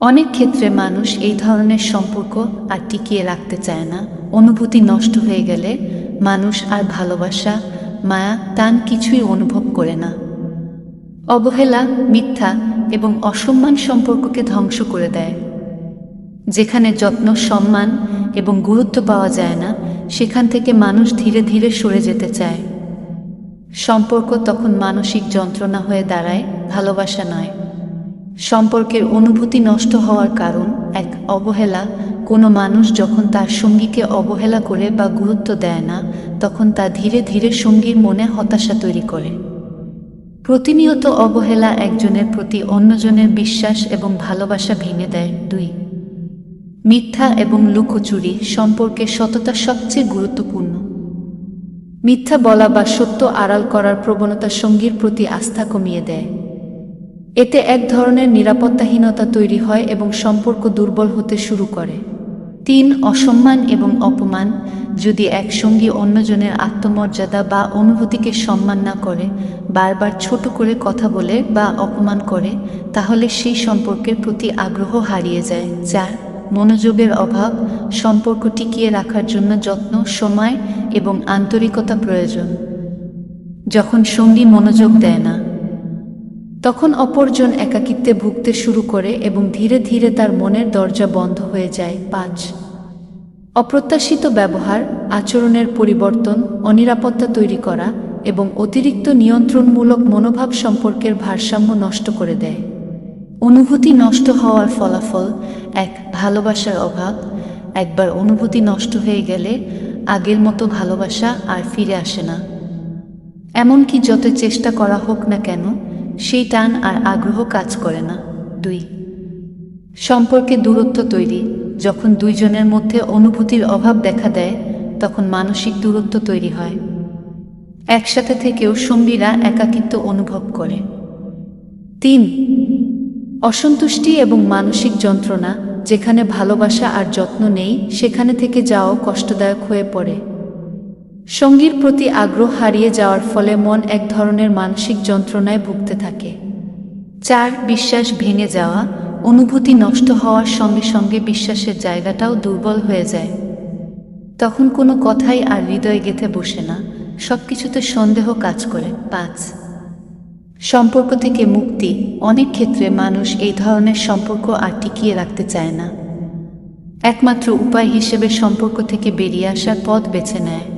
অনেক ক্ষেত্রে মানুষ এই ধরনের সম্পর্ক আর টিকিয়ে রাখতে চায় না। অনুভূতি নষ্ট হয়ে গেলে মানুষ আর ভালোবাসা, মায়া, টান কিছুই অনুভব করে না। অবহেলা, মিথ্যা এবং অসম্মান সম্পর্ককে ধ্বংস করে দেয়। যেখানে যত্ন, সম্মান এবং গুরুত্ব পাওয়া যায় না, সেখান থেকে মানুষ ধীরে ধীরে সরে যেতে চায়। সম্পর্ক তখন মানসিক যন্ত্রণা হয়ে দাঁড়ায়, ভালোবাসা নয়। সম্পর্কের অনুভূতি নষ্ট হওয়ার কারণ এক অবহেলা। কোনো মানুষ যখন তার সঙ্গীকে অবহেলা করে বা গুরুত্ব দেয় না, তখন তা ধীরে ধীরে সঙ্গীর মনে হতাশা তৈরি করে। প্রতিনিয়ত অবহেলা একজনের প্রতি অন্যজনের বিশ্বাস এবং ভালোবাসা ভেঙে দেয় দুই। মিথ্যা এবং লুকোচুরি সম্পর্কে সততা সবচেয়ে গুরুত্বপূর্ণ। মিথ্যা বলা বা সত্য আড়াল করার প্রবণতা সঙ্গীর প্রতি আস্থা কমিয়ে দেয়। এতে এক ধরনের নিরাপত্তাহীনতা তৈরি হয় এবং সম্পর্ক দুর্বল হতে শুরু করে। তিন, অসম্মান এবং অপমান। যদি এক সঙ্গী অন্যজনের আত্মমর্যাদা বা অনুভূতিকে সম্মান না করে, বারবার ছোট করে কথা বলে বা অপমান করে, তাহলে সেই সম্পর্কের প্রতি আগ্রহ হারিয়ে যায়। যার মনোযোগের অভাব। সম্পর্ক টিকিয়ে রাখার জন্য যত্ন, সময় এবং আন্তরিকতা প্রয়োজন। যখন সঙ্গী মনোযোগ দেয় না তখন অপরজন একাকিত্বে ভুগতে শুরু করে এবং ধীরে ধীরে তার মনের দরজা বন্ধ হয়ে যায়। পাঁচ। অপ্রত্যাশিত ব্যবহার, আচরণের পরিবর্তন, অনিরাপত্তা তৈরি করা এবং অতিরিক্ত নিয়ন্ত্রণমূলক মনোভাব সম্পর্কের ভারসাম্য নষ্ট করে দেয়। অনুভূতি নষ্ট হওয়ার ফলাফল, এক, ভালোবাসার অভাব। একবার অনুভূতি নষ্ট হয়ে গেলে আগের মতো ভালোবাসা আর ফিরে আসে না। এমনকি যত চেষ্টা করা হোক না কেন সেই টান আর আগ্রহ কাজ করে না। দুই, সম্পর্কে দূরত্ব তৈরি। যখন দুইজনের মধ্যে অনুভূতির অভাব দেখা দেয়, তখন মানসিক দূরত্ব তৈরি হয়। একসাথে থেকেও সঙ্গীরা একাকিত্ব অনুভব করে। তিন, অসন্তুষ্টি এবং মানসিক যন্ত্রণা, যেখানে ভালোবাসা আর যত্ন নেই, সেখানে থেকে যাওয়াও কষ্টদায়ক হয়ে পড়ে। সঙ্গীর প্রতি আগ্রহ হারিয়ে যাওয়ার ফলে মন এক ধরনের মানসিক যন্ত্রণায় ভুগতে থাকে। চার, বিশ্বাস ভেঙে যাওয়া, অনুভূতি নষ্ট হওয়ার সঙ্গে সঙ্গে বিশ্বাসের জায়গাটাও দুর্বল হয়ে যায়। তখন কোনো কথাই আর হৃদয়ে গেঁথে বসে না সব কিছুতে সন্দেহ কাজ করে। পাঁচ, সম্পর্ক থেকে মুক্তি, অনেক ক্ষেত্রে মানুষ এই ধরনের সম্পর্ক আর টিকিয়ে রাখতে চায় না। একমাত্র উপায় হিসেবে সম্পর্ক থেকে বেরিয়ে আসার পথ বেছে নেয়।